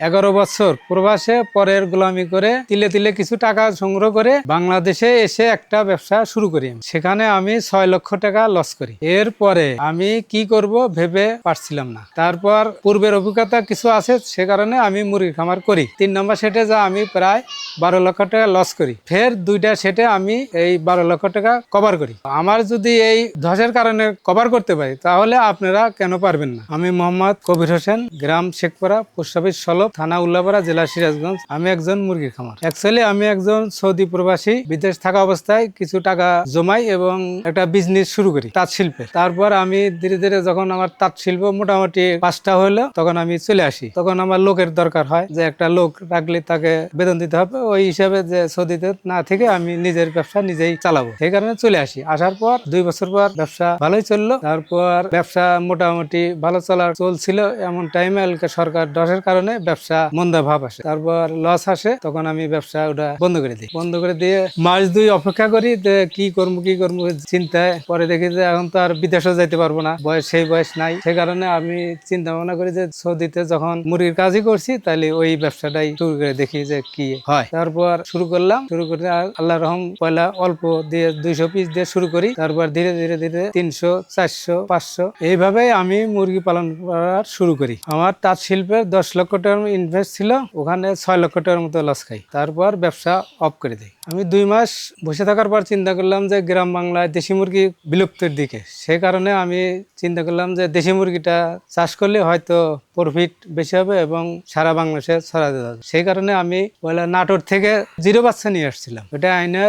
এগারো বছর প্রবাসে, পরের গোলামি করে তিলে তিলে কিছু টাকা সংগ্রহ করে বাংলাদেশে এসে একটা ব্যবসা শুরু করি। সেখানে আমি ছয় লক্ষ টাকা লস করি। এরপরে আমি কি করব ভেবে পারছিলাম না। তারপর পূর্বের অভিজ্ঞতা কিছু আছে, সে কারণে আমি মুরগি খামার করি। তিন নম্বর সেটে যা আমি প্রায় বারো লক্ষ টাকা লস করি। ফের দুইটা সেটে আমি এই বারো লক্ষ টাকা কভার করি। আমার যদি এই ধসের কারণে কভার করতে পারি, তাহলে আপনারা কেন পারবেন না? আমি মোহাম্মদ কবির হোসেন, গ্রাম শেখপাড়া, পোস্ট অফিস সলভ থানা উল্লাপাড়া, জেলা সিরাজগঞ্জ। আমি একজন মুরগির খামার। অ্যাকচুয়ালি আমি একজন সৌদি প্রবাসী। বিদেশ থাকা অবস্থায় কিছু টাকা জমাই এবং একটা বিজনেস শুরু করি, তাঁত শিল্পে। তারপর আমি ধীরে ধীরে যখন আমার তাঁত শিল্প মোটামুটি পাঁচটা হলো, তখন আমি চলে আসি। তখন আমার লোকের দরকার হয় যে একটা লোক রাখলে তাকে বেতন দিতে হবে। ওই হিসাবে যে সৌদিতে না থেকে আমি নিজের ব্যবসা নিজেই চালাবো। সেই কারণে চলে আসি। আসার পর দুই বছর পর ব্যবসা ভালোই চলল। তারপর ব্যবসা মোটামুটি ভালো চলার চলছিল এমন টাইমে সরকার দশের কারণে ব্যবসা মন্দা ভাব আসে। তারপর লস আসে, তখন আমি ব্যবসা ওটা বন্ধ করে দিই। বন্ধ করে দিয়ে মাস দুই অপেক্ষা করি কি করব কি করব চিন্তায়। পরে দেখি যে এখন তো আর বিদেশে যাইতে পারব না, বয়স সেই বয়স নাই। সে কারণে আমি চিন্তা ভাবনা করি যে সৌদিতে যখন মুরগির কাজই করছি, তাহলে ওই ব্যবসাটাই শুরু করে দেখি যে কি হয়। তারপর শুরু করলাম, শুরু করে আল্লাহ রহম পয়লা অল্প দিয়ে দুইশো পিস দিয়ে শুরু করি। তারপর ধীরে ধীরে ধীরে তিনশো, চারশো, পাঁচশো, এইভাবেই আমি মুরগি পালন করার শুরু করি। আমার তাঁত শিল্পের দশ লক্ষ টাকার ইনভেস্ট ছিল, ওখানে ছয় লক্ষ টাকার মতো লস খাই। তারপর ব্যবসা অফ করে দিই। আমি দুই মাস বসে থাকার পর চিন্তা করলাম যে গ্রাম বাংলায় দেশি মুরগি বিলুপ্তির দিকে। সে কারণে আমি চিন্তা করলাম যে দেশি মুরগিটা চাষ করলে হয়তো প্রফিট বেশি হবে এবং সারা বাংলাদেশে ছড়াতে হবে সেই কারণে আমি পয়লা নাটোর থেকে জিরো বাচ্চা নিয়ে আসছিলাম। ওটা আইনে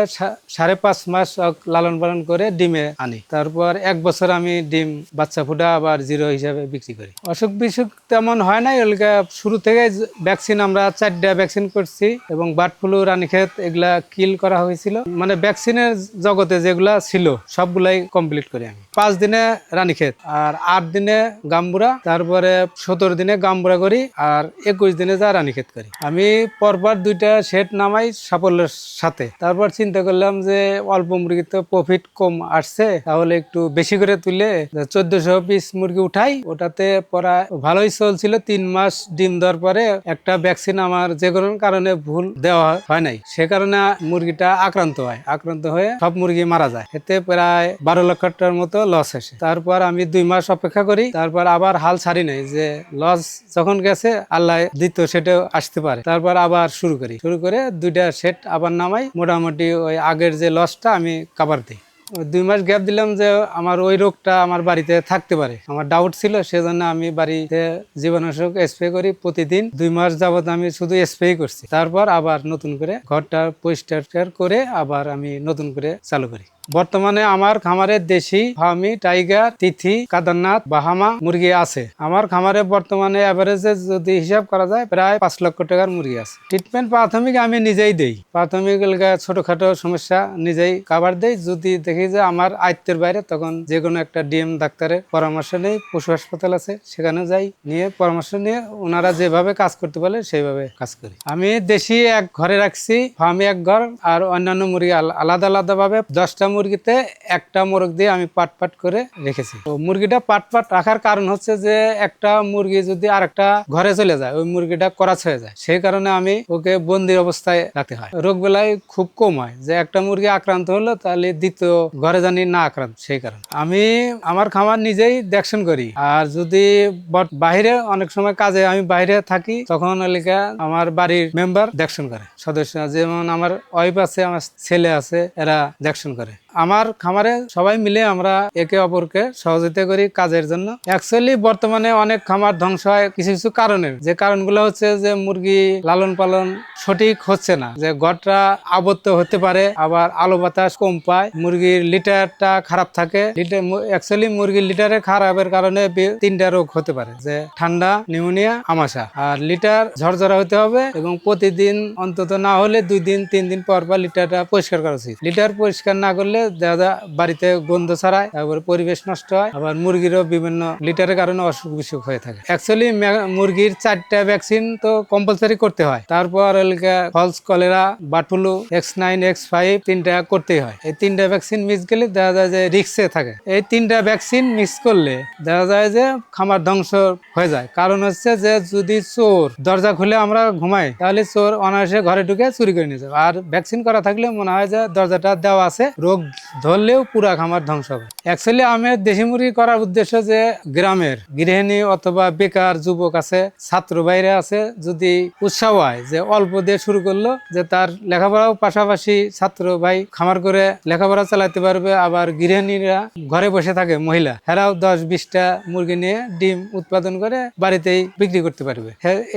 সাড়ে পাঁচ মাস লালন পালন করে ডিমে আনি। তারপর এক বছর আমি ডিম বাচ্চা ফুটা আবার জিরো হিসাবে বিক্রি করি। অসুখ বিসুখ তেমন হয় নাই ওইটা শুরু থেকে ভ্যাকসিন আমরা চারটা ভ্যাকসিন করছি এবং বার্ড ফ্লু রানীক্ষেত এগুলা কিল করা হয়েছিল। মানে ভ্যাকসিনের জগতে যেগুলা ছিল, সবগুলাই কমপ্লিট করি আমি। পাঁচ দিনে রানীক্ষেত আর আট দিনে গাম্বুরা, তারপরে সতেরো দিনে গাম্বুরা করি, আর একুশ দিনে যা রানীক্ষেত করি। আমি পরপর দুইটা সেট নামাই সাফল্যের সাথে। তারপর চিন্তা করলাম যে অল্প মুরগিতে প্রফিট কম আসছে, তাহলে একটু বেশি করে তুলে চোদ্দশো পিস মুরগি উঠাই। ওটাতে পরা ভালোই চলছিল, তিন মাস ডিম দেওয়ার পরে একটা ভ্যাকসিন আমার যে কোনো কারণে ভুল দেওয়া হয় নাই। সে কারণে মুরগিটা আক্রান্ত হয়। আক্রান্ত হয়ে সব মুরগি মারা যায়। এতে প্রায় বারো লক্ষ টাকার মতো লস আসে। তারপর আমি দুই মাস অপেক্ষা করি। তারপর আবার হাল ছাড়ি নাই যে লস যখন গেছে, আল্লাহ দিত সেটাও আসতে পারে। তারপর আবার শুরু করি। শুরু করে দুইটা সেট আবার নামাই। মোটামুটি ওই আগের যে লসটা আমি কাবার দিই। দুই মাস গ্যাপ দিলাম যে আমার ওই রোগটা আমার বাড়িতে থাকতে পারে। আমার ডাউট ছিল, সেজন্য আমি বাড়িতে জীবাণুনাশক স্প্রে করি প্রতিদিন। দুই মাস যাবৎ আমি শুধু স্প্রে করছি। তারপর আবার নতুন করে ঘরটা পরিষ্কার করে আবার আমি নতুন করে চালু করি। বর্তমানে আমার খামারে দেশি ফার্মি টাইগার, তিথি, কাদারনাথ, বাহামা মুরগি আছে। আমার খামারে বর্তমানে অ্যাভারেজে যদি হিসাব করা যায়, প্রায় পাঁচ লক্ষ টাকার মুরগি আছে। ট্রিটমেন্ট প্রাথমিক আমি নিজেই দেই। প্রাথমিক ছোটখাটো সমস্যা, নিজেই কাভার দেই। যদি দেখি যে আমার আয়ত্তের বাইরে, তখন যে কোনো একটা ডিএম ডাক্তারের পরামর্শ নেই, পশু হাসপাতাল আছে, সেখানে যাই, নিয়ে পরামর্শ নিয়ে ওনারা যেভাবে কাজ করতে পারে সেইভাবে কাজ করি। আমি দেশি এক ঘরে রাখছি ফার্মি এক ঘর, আর অন্যান্য মুরগি আল- আলাদা আলাদাভাবে দশটা মুরগিতে একটা মোরগ দিয়ে আমি পাট পাট করে রেখেছি। তো মুরগিটা পাট পাট রাখার কারণ হচ্ছে যে, একটা মুরগি যদি আরেকটা ঘরে চলে যায়, ওই মুরগিটা করাচ হয়ে যায়। সেই কারণে আমি ওকে বন্দির অবস্থায় রাখতে হয়। রোগ বেলায় খুব কম হয়। যে একটা মুরগি আক্রান্ত হলো, তাহলে দ্বিতীয় ঘরে জানি না আক্রান্ত, সেই কারণে। আমি আমার খামার নিজেই দেখশন করি। আর যদি বাইরে অনেক সময় কাজে আমি বাইরে থাকি, তখন এলাকা আমার বাড়ির মেম্বার দেখশন করে। সদস্য যেমন আমার ওয়াইফ আছে, আমার ছেলে আছে, এরা দেখশন করে। আমার খামারে সবাই মিলে আমরা একে অপরকে সহযোগিতা করি কাজের জন্য। অ্যাকচুয়ালি বর্তমানে অনেক খামার ধ্বংস হয় কিছু কিছু কারণের। যে কারণগুলো হচ্ছে যে মুরগি লালন পালন সঠিক হচ্ছে না। যে ঘরটা আবদ্ধ হতে পারে, আবার আলো বাতাস কম পায়, মুরগির লিটারটা খারাপ থাকে। লিটার অ্যাকচুয়ালি মুরগির লিটারে খারাপের কারণে তিনটা রোগ হতে পারে। যে ঠান্ডা, নিউমোনিয়া, আমাশা। আর লিটার ঝরঝরা হতে হবে এবং প্রতিদিন অন্তত না হলে দুই দিন, তিন দিন পর পর লিটারটা পরিষ্কার করা উচিত। লিটার পরিষ্কার না করলে বাড়িতে গন্ধ ছড়ায়, তারপরে পরিবেশ নষ্ট হয়, আবার মুরগিরও বিভিন্ন লিটারের কারণে অসুখ বিসুখ হয়ে থাকে। অ্যাকচুয়ালি মুরগির চারটা ভ্যাকসিন তো কম্পালসারি করতে হয়। তারপর ফলস কলেরা বাটুলু এক্স নাইন এক্স ফাইভ তিনটা করতেই হয়। এই তিনটা ভ্যাকসিন মিস গেলে দেখা যায় যে রিক্সে থাকে। এই তিনটা ভ্যাকসিন মিস করলে দেখা যায় যে খামার ধ্বংস হয়ে যায়। কারণ হচ্ছে যে যদি চোর দরজা খুলে আমরা ঘুমাই, তাহলে চোর অনায়াসে ঘরে ঢুকে চুরি করে নিয়ে যাবে। আর ভ্যাকসিন করা থাকলে মনে হয় যে দরজাটা দেওয়া আছে, রোগ ধরলেও পুরা খামার ধ্বংস হবে। অ্যাকচুয়ালি আমি দেশি মুরগি করার উদ্দেশ্য যে গ্রামের গৃহিণী অথবা বেকার যুবক আছে, ছাত্র বাইরে আছে, যদি উৎসাহ হয় যে অল্প দিয়ে শুরু করল, যে তার লেখাপড়াও পাশাপাশি ছাত্র ভাই খামার করে লেখাপড়া চালাতে পারবে, আবার গৃহিণীরা ঘরে বসে থাকে মহিলা, হেরাও দশ বিশটা মুরগি নিয়ে ডিম উৎপাদন করে বাড়িতেই বিক্রি করতে পারবে।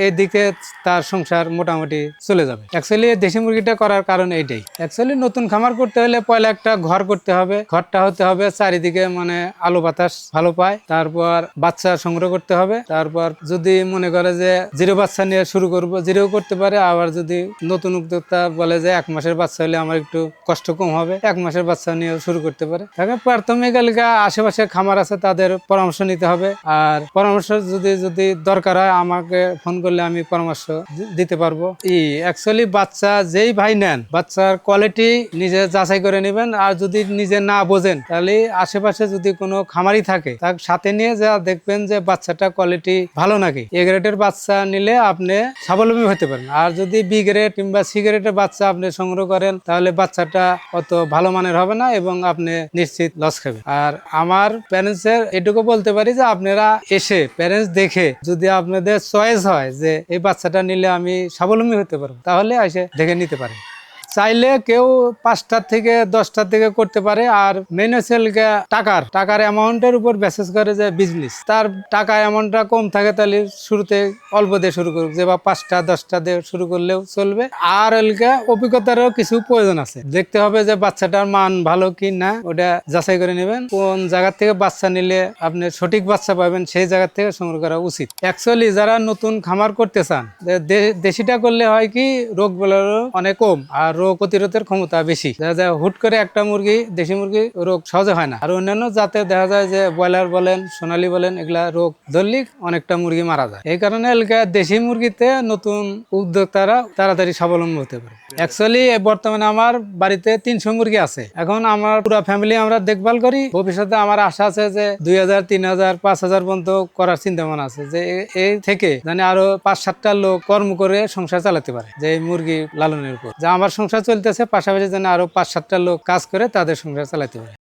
এই দিকে তার সংসার মোটামুটি চলে যাবে। অ্যাকচুয়ালি দেশি মুরগিটা করার কারণ এইটাই। অ্যাকচুয়ালি নতুন খামার করতে হলে পয়লা একটা ঘর করতে হবে ঘরটা হতে হবে, চারিদিকে মানে আলো বাতাস ভালো পায়। তারপর বাচ্চা সংগ্রহ করতে হবে। তারপর যদি মনে করে যে জিরো বাচ্চা নিয়ে শুরু করব জিরো করতে পারে। আবার যদি নতুন উদ্যোক্তা বলে যে এক মাসের বাচ্চা হলে আমার একটু কষ্ট কম হবে, এক মাসের বাচ্চা নিয়ে শুরু করতে পারে। তাকে প্রাথমিক এলাকা আশেপাশে খামার আছে, তাদের পরামর্শ নিতে হবে। আর পরামর্শ যদি যদি দরকার হয়, আমাকে ফোন করলে আমি পরামর্শ দিতে পারব। ই অ্যাকচুয়ালি বাচ্চা যেই ভাই নেন, বাচ্চার কোয়ালিটি নিজে যাচাই করে নেবেন। আর যদি নিজে না বোঝেন, তাহলে আশেপাশে যদি কোনো খামারি থাকে, তার সাথে নিয়ে যা দেখবেন যে বাচ্চাটা কোয়ালিটি ভালো নাকি। এ গ্রেডের বাচ্চা নিলে আপনি স্বাবলম্বী হতে পারেন। আর যদি বি গ্রেড কিংবা সি গ্রেডের বাচ্চা আপনি সংগ্রহ করেন, তাহলে বাচ্চাটা অত ভালো মানের হবে না এবং আপনি নিশ্চিত লস খাবেন। আর আমার প্যারেন্টসের এটুকু বলতে পারি যে, আপনারা এসে প্যারেন্টস দেখে যদি আপনাদের চয়েস হয় যে, এই বাচ্চাটা নিলে আমি স্বাবলম্বী হতে পারব, তাহলে এসে দেখে নিতে পারেন। চাইলে কেউ পাঁচটার থেকে দশটার থেকে করতে পারে। আর মেন হচ্ছে টাকার টাকার অ্যামাউন্টের উপর বেসেস করে যে বিজনেস তার টাকা অ্যামাউন্টটা কম থাকে তাহলে শুরুতে অল্প দিয়ে শুরু করুক, যে বা পাঁচটা, দশটা দিয়ে শুরু করলেও চলবে। আর এলকে অভিজ্ঞতারও কিছু প্রয়োজন আছে। দেখতে হবে যে বাচ্চাটার মান ভালো কি না, ওটা যাচাই করে নেবেন। কোন জায়গা থেকে বাচ্চা নিলে আপনি সঠিক বাচ্চা পাবেন, সেই জায়গা থেকে সংগ্রহ করা উচিত। অ্যাকচুয়ালি যারা নতুন খামার করতে চান দেশিটা করলে হয় কি রোগ বলারও অনেক কম। আর রোগ প্রতিরোধের ক্ষমতা বেশি। দেখা যায় হুট করে একটা মুরগি, দেশি মুরগি, রোগ সহজে হয় না। আর অন্যান্য জাতে দেখা যায় যে ব্রয়লার বলেন, সোনালী বলেন, এগুলা রোগ ধরলে অনেকটা মুরগি মারা যায়। এই কারণে এলাকা দেশি মুরগিতে নতুন উদ্যোক্তারা তাড়াতাড়ি স্বাবলম্বী হতে পারে। অ্যাকচুয়ালি বর্তমানে আমার বাড়িতে তিনশো মুরগি আছে। এখন আমার পুরো ফ্যামিলি আমরা দেখভাল করি। ভবিষ্যতে আমার আশা আছে যে দুই হাজার, তিন হাজার, পাঁচ হাজার পর্যন্ত করার চিন্তা ভাবনা আছে যে এই থেকে মানে আরও পাঁচ, সাতটা লোক কর্ম করে সংসার চালাতে পারে, যে মুরগি লালনের উপর। যে আমার সংসার চলতেছে পাশাপাশি যেন আরও পাঁচ সাতটা লোক কাজ করে তাদের সংসার চালাতে পারে।